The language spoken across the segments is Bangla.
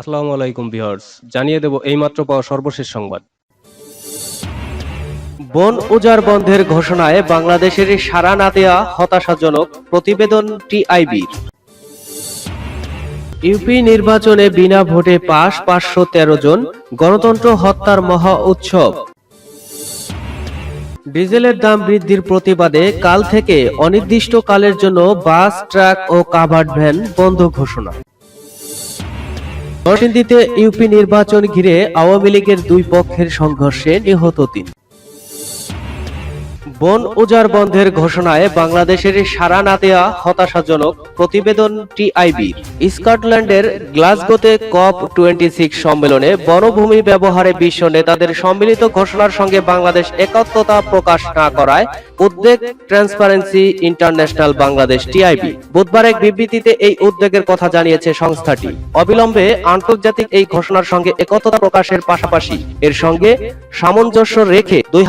আসসালামু আলাইকুম ভিউয়ার্স, জানিয়ে দেব এইমাত্র পাওয়া সর্বশেষ সংবাদ। বন উজাড় বন্ধের ঘোষণায় বাংলাদেশের সাড়া না দেয়া হতাশাজনক প্রতিবেদন টিআইবির ইউপি নির্বাচনে বিনা ভোটে পাশ পাঁচশো তেরো জন, গণতন্ত্র হত্যার মহা উৎসব। ডিজেলের দাম বৃদ্ধির প্রতিবাদে কাল থেকে অনির্দিষ্টকালের জন্য বাস, ট্রাক ও কাভার্ড ভ্যান বন্ধ ঘোষণা। নরসিংদীতে ইউপি নির্বাচন ঘিরে আওয়ামী লীগের দুই পক্ষের সংঘর্ষে নিহত তিন। বন উজাড় বন্ধের ঘোষণায় বাংলাদেশের সাড়া না দেয়া হতাশাজনক প্রতিবেদন টিআইবি। স্কটল্যান্ডের গ্লাসগোতে কপ টোয়েন্টি সিক্স সম্মেলনে বনভূমি ব্যবহারে বিশ্ব নেতাদের সম্মিলিত ঘোষণার সঙ্গে বাংলাদেশ একাত্মতা প্রকাশ না করায় উদ্বেগ ট্রান্সপারেন্সি ইন্টারন্যাশনাল বাংলাদেশ টিআইবি। বুধবার এক বিবৃতিতে এই উদ্বেগের কথা জানিয়েছে সংস্থাটি। অবিলম্বে আন্তর্জাতিক এই ঘোষণার সঙ্গে একত্রতা প্রকাশের পাশাপাশি এর সঙ্গে সামঞ্জস্য রেখে দুই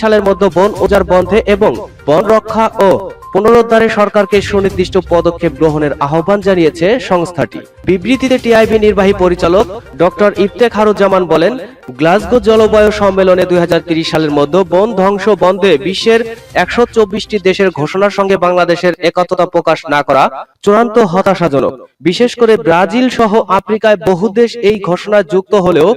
সালের মধ্যে বন উজাড় বন্ধে এবং বন রক্ষা ও পুনরুদ্ধারে সরকারকে সুনির্দিষ্ট পদক্ষেপ গ্রহণের আহ্বান জানিয়েছে সংস্থাটি। বিবৃতিতে টিআইবি নির্বাহী পরিচালক ডক্টর ইফতেখারুজ্জামান বলেন, গ্লাসগো জলবায়ু সম্মেলনে দুই সালের মধ্যে বন ধ্বংস বন্ধে বিশ্বের একশো চব্বিশটি দেশের ঘোষণার সঙ্গে বাংলাদেশের একত্রতা প্রকাশ না করা চূড়ান্ত হতাশাজনক। বিশেষ করে ব্রাজিল সহ আফ্রিকায় বহু দেশ এই ঘোষণায় যুক্ত হলেও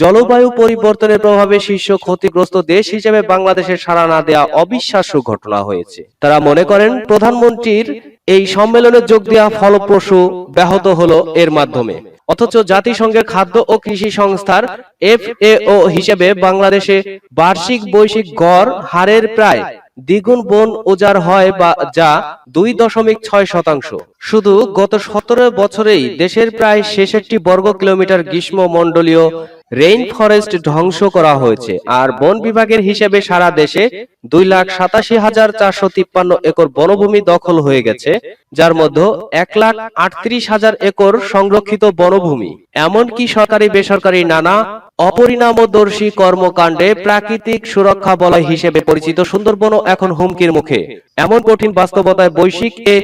জলবায়ু পরিবর্তনের প্রভাবে শীর্ষ ক্ষতিগ্রস্ত দেশ হিসেবে বাংলাদেশের সাড়া না দেয়া অবিশ্বাস্য ঘটনা হয়েছে। তারা মনে করেন, প্রধানমন্ত্রীর এই সম্মেলনে যোগ দেওয়া ফলপ্রসূ ব্যাহত হলো এর মাধ্যমে। অথচ জাতিসংঘের খাদ্য ও কৃষি সংস্থার এফএও হিসেবে বাংলাদেশে বার্ষিক বৈশ্বিক গড় হারের প্রায় দ্বিগুণ বন উজাড় হয় বা যা দুই দশমিক ছয় শতাংশ। শুধু গত সতেরো বছরেই দেশের প্রায় ছেষট্টি বর্গ কিলোমিটার গ্রীষ্ম মন্ডলীয় রেইন ফরেস্ট ধ্বংস করা হয়েছে, আর বন বিভাগের হিসেবে সারা দেশে দুই লাখ সাতাশি হাজার চারশো তিপ্পান্ন একর বনভূমি দখল হয়ে গেছে, যার মধ্যে এক লাখ আটত্রিশ হাজার একর সংরক্ষিত বনভূমি। এমনকি সরকারি বেসরকারি নানা অপরিণামদর্শী কর্মকাণ্ডে প্রাকৃতিক সুরক্ষা বলয় হিসেবে পরিচিত সুন্দরবনও এখন হুমকির মুখে। এমন কঠিন বাস্তবতায় বৈশ্বিক এ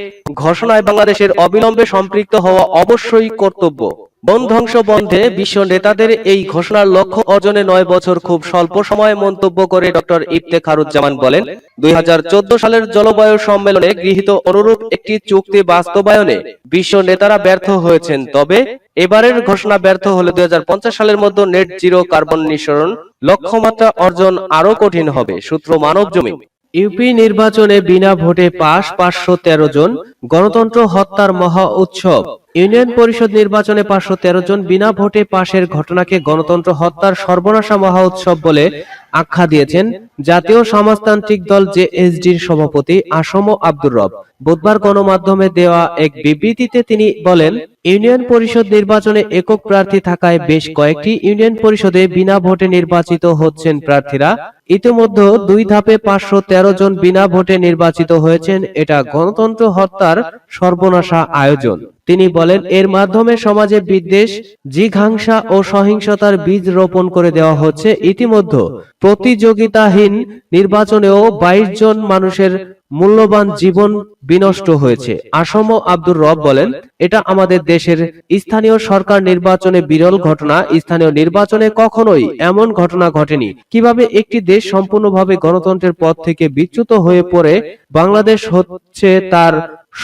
ঘোষণায় বাংলাদেশের অবিলম্বে সম্পৃক্ত হওয়া অবশ্যই কর্তব্য। বন ধ্বংস বন্ধে বিশ্ব নেতাদের এই ঘোষণার লক্ষ্য অর্জনে নয় বছর খুব স্বল্প সময়ে মন্তব্য করে ডক্টর ইফতেখারুজ্জামান বলেন, দুই হাজার চোদ্দ সালের জলবায়ু সম্মেলনে গৃহীত অনুরূপ একটি চুক্তি বাস্তবায়নে বিশ্ব নেতারা ব্যর্থ হয়েছেন। তবে এবারের ঘোষণা ব্যর্থ হলে দুই হাজার পঞ্চাশ সালের মধ্যে নেট জিরো কার্বন নিঃসরণ লক্ষ্যমাত্রা অর্জন আরও কঠিন হবে, সূত্র মানব জমি। ইউপি নির্বাচনে বিনা ভোটে পাশ পাঁচশো তেরো জন গণতন্ত্র হত্যার মহা উৎসব। ইউনিয়ন পরিষদ নির্বাচনে পাঁচশো তেরো জন বিনা ভোটে পাশের ঘটনাকে গণতন্ত্র হত্যার সর্বনাশা মহা উৎসব বলে আখ্যা দিয়েছেন জাতীয় সমাজতান্ত্রিক দল জেএসডির সভাপতি আসম আব্দুর রব। বুধবার গণমাধ্যমে দেওয়া এক বিবৃতিতে তিনি বলেন, ইউনিয়ন পরিষদ নির্বাচনে একক প্রার্থী থাকায় বেশ কয়েকটি ইউনিয়ন পরিষদে বিনা ভোটে নির্বাচিত হচ্ছেন প্রার্থীরা। ইতিমধ্যে দুই ধাপে পাঁচশো তেরো জন বিনা ভোটে নির্বাচিত হয়েছেন। এটা গণতন্ত্র হত্যার সর্বনাশা আয়োজন। তিনি বলেন, এর মাধ্যমে সমাজে বিদ্বেষ, জিঘাংসা ও সহিংসতার বীজ রোপণ করে দেওয়া হচ্ছে। ইতিমধ্যে প্রতিযোগিতাহীন নির্বাচনেও বাইশ জন মানুষের মূল্যবান জীবন বিনষ্ট হয়েছে। আসম আব্দুর রব বলেন, এটা আমাদের দেশের স্থানীয় সরকার নির্বাচনে বিরল ঘটনা। স্থানীয় নির্বাচনে কখনোই এমন ঘটনা ঘটেনি। কীভাবে একটি দেশ সম্পূর্ণভাবে গণতন্ত্রের পথ থেকে বিচ্যুত হয়ে পড়ে, বাংলাদেশ হচ্ছে তার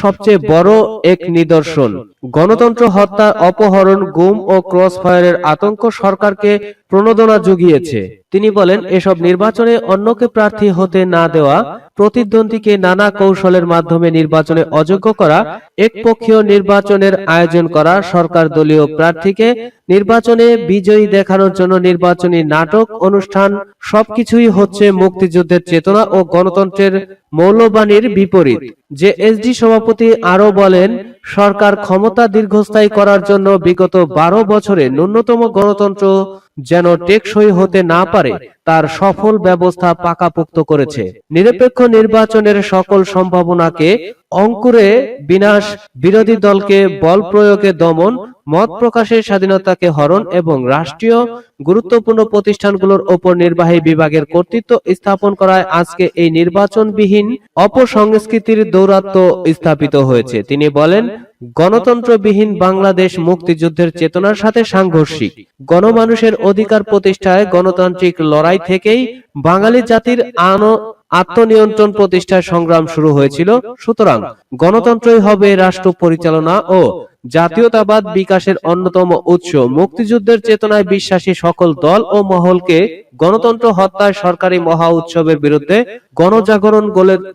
সবচেয়ে বড় এক নিদর্শন। গণতন্ত্র হত্যা অপহরণ গুম ও ক্রস ফায়ারের আতঙ্ক সরকারকে প্রণোদনা জুগিয়েছে। তিনি বলেন এসব নির্বাচনে অন্যকে প্রার্থী হতে না দেওয়া প্রতিদ্বন্দ্বীকে নানা কৌশলের মাধ্যমে নির্বাচনে অযোগ্য করা, একপক্ষীয় নির্বাচনের আয়োজন করা সরকার দলীয় প্রার্থীকে নির্বাচনে বিজয়ী দেখানোর জন্য নির্বাচনী নাটক, অনুষ্ঠান সবকিছুই হচ্ছে মুক্তিযুদ্ধের চেতনা ও গণতন্ত্রের মৌলবাণীর বিপরীত। যে এসডি সভাপতি আরও বলেন সরকার ক্ষমতা দীর্ঘস্থায়ী করার জন্য বিগত বারো বছরে ন্যূনতম গণতন্ত্র যেন টেকসই হতে না পারে, তার সফল ব্যবস্থা পাকাপোক্ত করেছে। নিরপেক্ষ নির্বাচনের সকল সম্ভাবনাকে অঙ্কুরে বিনাশ বিরোধী দলকে বল প্রয়োগে দমন মত প্রকাশের স্বাধীনতাকে হরণ এবং রাষ্ট্রীয় গুরুত্বপূর্ণ প্রতিষ্ঠানগুলোর ওপর নির্বাহী বিভাগের কর্তৃত্ব স্থাপন করায় আজকে এই নির্বাচনবিহীন অপসংস্কৃতির দৌরাত্ম্য স্থাপিত হয়েছে। তিনি বলেন, গণতন্ত্রবিহীন বাংলাদেশ মুক্তিযুদ্ধের চেতনার সাথে সাংঘর্ষিক। গণমানুষের অধিকার প্রতিষ্ঠায় গণতান্ত্রিক লড়াই থেকেই বাঙালি জাতির আনো, আত্মনিয়ন্ত্রণ প্রতিষ্ঠার সংগ্রাম শুরু হয়েছিল। সুতরাং গণতন্ত্রই হবে রাষ্ট্র পরিচালনা ও জাতীয়তাবাদ বিকাশের অন্যতম উৎস। মুক্তিযুদ্ধের চেতনায় বিশ্বাসী সকল দল ও মহলকে গণতন্ত্র হত্যায় সরকারি মহা উৎসবের বিরুদ্ধে গণজাগরণ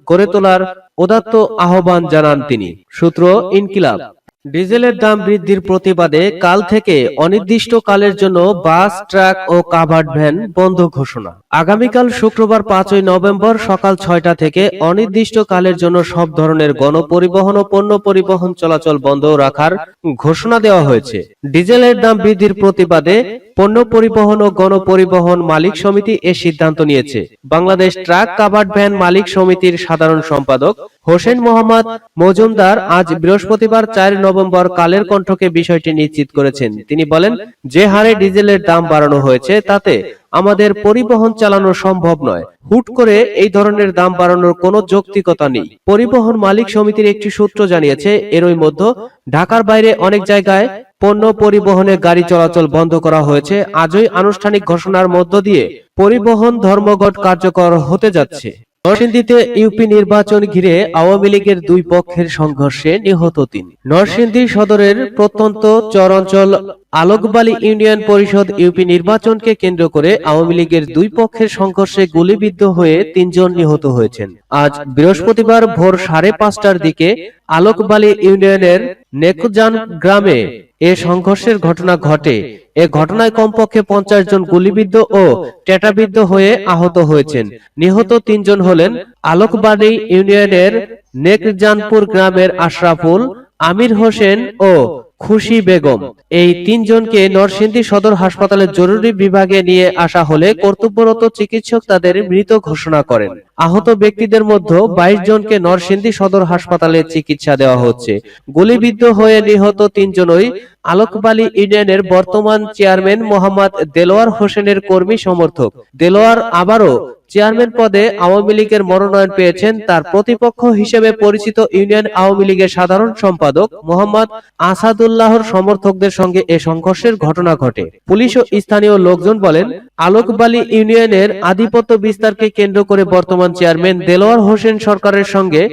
গড়ে তোলার উদাত্ত আহ্বান জানান তিনি। সূত্র ইনকিলাব। ডিজেলের দাম বৃদ্ধির প্রতিবাদে কাল থেকে অনির্দিষ্টকালের জন্য বাস, ট্রাক ও কাভার্ড ভ্যান বন্ধ ঘোষণা। আগামীকাল শুক্রবার পাঁচই নভেম্বর সকাল ছয়টা থেকে অনির্দিষ্টকালের জন্য সব ধরনের গণপরিবহন ও পণ্য পরিবহন চলাচল বন্ধ রাখার ঘোষণা দেওয়া হয়েছে। ডিজেলের দাম বৃদ্ধির প্রতিবাদে পণ্য পরিবহন ও গণপরিবহন মালিক সমিতি এ সিদ্ধান্ত নিয়েছে। বাংলাদেশ ট্রাক কাভার্ড ভ্যান মালিক সমিতির সাধারণ সম্পাদক হোসেন মোহাম্মদ মজুমদার আজ বৃহস্পতিবার চার নভেম্বর কালের কণ্ঠকে বিষয়টি নিশ্চিত করেছেন। তিনি বলেন, যে হারে ডিজেলের দাম বাড়ানো হয়েছে, তাতে আমাদের পরিবহন চালানো সম্ভব নয়। হুট করে এই ধরনের দাম বাড়ানোর কোনো যৌক্তিকতা নেই। পরিবহন মালিক সমিতির একটি সূত্র জানিয়েছে, এরই মধ্যে ঢাকার বাইরে অনেক জায়গায় পণ্য পরিবহনে গাড়ি চলাচল বন্ধ করা হয়েছে। আজই আনুষ্ঠানিক ঘোষণার মধ্য দিয়ে পরিবহন ধর্মঘট কার্যকর হতে যাচ্ছে। নরসিংদীতে ইউপি নির্বাচন ঘিরে আওয়ামী লীগের দুই পক্ষের সংঘর্ষে নিহত তিন। নরসিংদী সদরের প্রত্যন্ত চরাঞ্চল আলোকবালী ইউনিয়ন পরিষদ ইউপি নির্বাচনকে কেন্দ্র করে আওয়ামী লীগের দুই পক্ষের সংঘর্ষে গুলিবিদ্ধ হয়ে তিনজন নিহত হয়েছেন। আজ বৃহস্পতিবার ভোর সাড়ে পাঁচটার দিকে আলোকবালী ইউনিয়নের নেকুজান গ্রামে এ সংঘর্ষের ঘটনা ঘটে। এ ঘটনায় কমপক্ষে পঞ্চাশ জন গুলিবিদ্ধ ও টেটাবিদ্ধ হয়ে আহত হয়েছেন। নিহত তিনজন হলেন আলোকবাড়ি ইউনিয়নের নেকজানপুর গ্রামের আশরাফুল, আমির হোসেন ও খুশি বেগম। এই তিনজনকে নরসিংদী সদর হাসপাতালের জরুরি বিভাগে নিয়ে আসা হলে কর্তব্যরত চিকিৎসক তাদের মৃত ঘোষণা করেন। আহত ব্যক্তিদের মধ্যে বাইশ জনকে নরসিংদী সদর হাসপাতালে চিকিৎসা দেওয়া হচ্ছে। গুলিবিদ্ধ হয়ে নিহত তিনজনই আলোকবালী ইউনিয়নের বর্তমান চেয়ারম্যান মোহাম্মদ দেলোয়ার হোসেনের কর্মী সমর্থক। দেলোয়ার আবারও চেয়ারম্যান পদে আওয়ামী লীগের মনোনয়ন পেয়েছেন তার প্রতিপক্ষ হিসেবে পরিচিত ইউনিয়ন আওয়ামী লীগের সাধারণ সম্পাদক মোহাম্মদ আসাদুল্লাহর সমর্থকদের সঙ্গে এ সংঘর্ষের ঘটনা ঘটে। পুলিশ ও স্থানীয় লোকজন বলেন, আলোকবালী ইউনিয়নের আধিপত্য বিস্তারকে কেন্দ্র করে বর্তমান চেয়ারম্যান দেলোয়ার হোসেন সরকারের সঙ্গে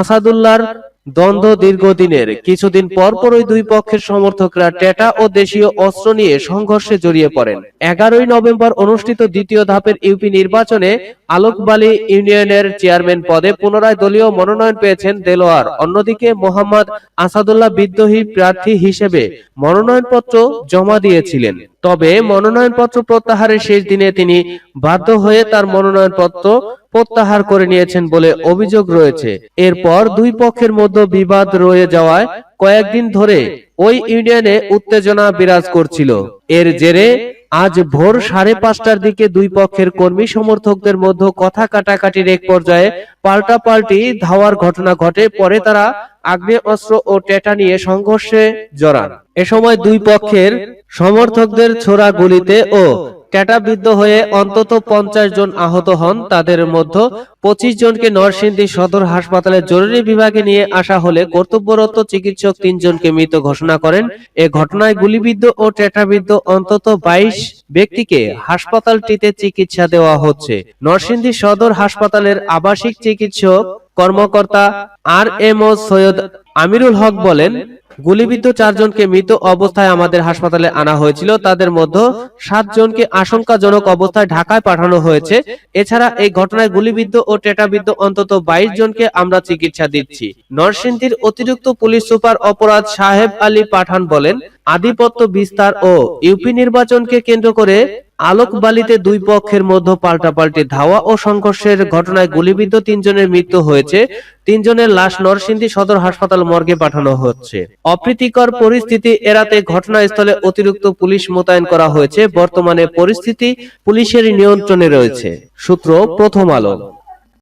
আসাদুল্লাহর দ্বন্দ্ব দীর্ঘদিনের, কিছুদিন পর পরই দুই পক্ষের সমর্থকরা টেটা ও দেশীয় অস্ত্র নিয়ে সংঘর্ষে জড়িয়ে পড়েন। এগারোই নভেম্বর অনুষ্ঠিত দ্বিতীয় ধাপের ইউপি নির্বাচনে আলোকবালী ইউনিয়নের চেয়ারম্যান পদে পুনরায় দলীয় মনোনয়ন পেয়েছেন দেলোয়ার। অন্যদিকে মোহাম্মদ আসাদুল্লাহ বিদ্রোহী প্রার্থী হিসেবে মনোনয়নপত্র জমা দিয়েছিলেন। তবে মনোনয়নপত্র প্রত্যাহারের শেষ দিনে তিনি বাধ্য হয়ে তার মনোনয়নপত্র প্রত্যাহার করে নিয়েছেন বলে অভিযোগ রয়েছে। এরপর দুই পক্ষের মধ্যে বিবাদ রয়ে যাওয়ায় কয়েকদিন ধরে ওই ইউনিয়নে উত্তেজনা বিরাজ করছিল। এর জেরে আজ ভোর সাড়ে পাঁচটার দিকে দুই পক্ষের কর্মী সমর্থকদের মধ্যে কথা কাটাকাটির এক পর্যায়ে পাল্টাপাল্টি ধাওয়ার ঘটনা ঘটে, পরে তারা আগ্নেয় অস্ত্র ও টেটা নিয়ে সংঘর্ষে জড়ান। এ সময় দুই পক্ষের সমর্থকদের ছোড়া গুলিতে ও টেটাবিদ্ধ হয়ে অন্তত পঞ্চাশ জন আহত হন। তাদের মধ্যে পঁচিশ জনকে নরসিংদী সদর হাসপাতালে জরুরি বিভাগে নিয়ে আসা হলে কর্তব্যরত চিকিৎসক তিনজনকে মৃত ঘোষণা করেন। এ ঘটনায় গুলিবিদ্ধ ও টেটাবিদ্ধ অন্তত বাইশ ব্যক্তিকে হাসপাতালটিতে চিকিৎসা দেওয়া হচ্ছে। নরসিংদী সদর হাসপাতালের আবাসিক চিকিৎসক কর্মকর্তা আর এম ও সৈয়দ আমিরুল হক বলেন গুলিবিদ্ধ চারজনকে মৃত অবস্থায় আমাদের হাসপাতালে আনা হয়েছিল। তাদের মধ্যে সাতজনকে আশঙ্কাজনক অবস্থায় ঢাকায় পাঠানো হয়েছে। এছাড়া এই ঘটনায় গুলিবিদ্ধ ও টেটাবিদ্ধ অন্তত বাইশ জনকে আমরা চিকিৎসা দিচ্ছি। নরসিংদীর অতিরিক্ত পুলিশ সুপার অপরাধ সাহেব আলী পাঠান বলেন আধিপত্য বিস্তার ও ইউপি নির্বাচনকে কেন্দ্র করে আলোকবালিতে দুই পক্ষের মধ্যে পাল্টাপাল্টি ধাওয়া ও সংঘর্ষের ঘটনায় গুলিবিদ্ধ তিনজনের মৃত্যু হয়েছে। তিনজনের লাশ নরসিংদী সদর হাসপাতাল মর্গে পাঠানো হচ্ছে। অপ্রীতিকর পরিস্থিতি এড়াতে ঘটনাস্থলে অতিরিক্ত পুলিশ মোতায়েন করা হয়েছে। বর্তমানে পরিস্থিতি পুলিশের নিয়ন্ত্রণে রয়েছে। সূত্র প্রথম আলো।